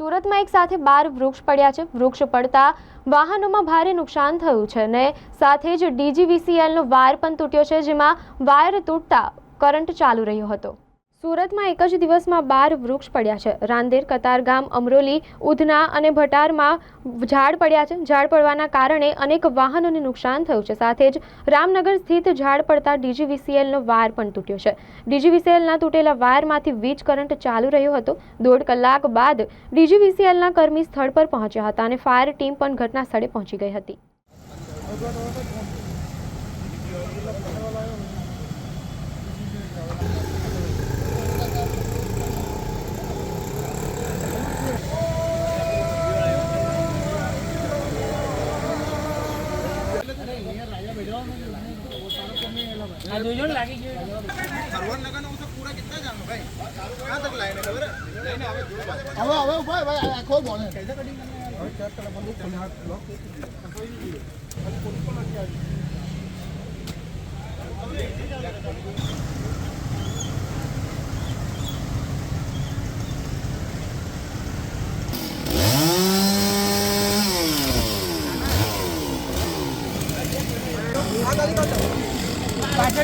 સુરતમાં એક સાથે બાર વૃક્ષ પડ્યા છે. વૃક્ષ પડતા વાહનોમાં ભારે નુકસાન થયું છે અને સાથે જ ડીજીવીસીએલનો વાયર પણ તૂટ્યો છે, જેમાં વાયર તૂટતા કરંટ ચાલુ રહ્યો હતો. સુરતમાં એક જ દિવસમાં બાર વૃક્ષ પડ્યા છે. રાંદેર, કતારગામ, અમરોલી, ઉધના અને ભટારમાં ઝાડ પડ્યા છે. ઝાડ પડવાના કારણે અનેક વાહનોને નુકસાન થયું છે. સાથે જ રામનગર સ્થિત ઝાડ પડતા ડીજીવીસીએલનો વાયર પણ તૂટ્યો છે. ડીજીવીસીએલના તૂટેલા વાયરમાંથી વીજ કરંટ ચાલુ રહ્યો હતો. દોઢ કલાક બાદ ડીજીવીસીએલના કર્મી સ્થળ પર પહોંચ્યા હતા અને ફાયર ટીમ પણ ઘટના સ્થળે પહોંચી ગઈ હતી. આ જોજો ને લાગી ગયું. હવે હવે ઊભા ભાઈ આખો પાછળ পাঁচ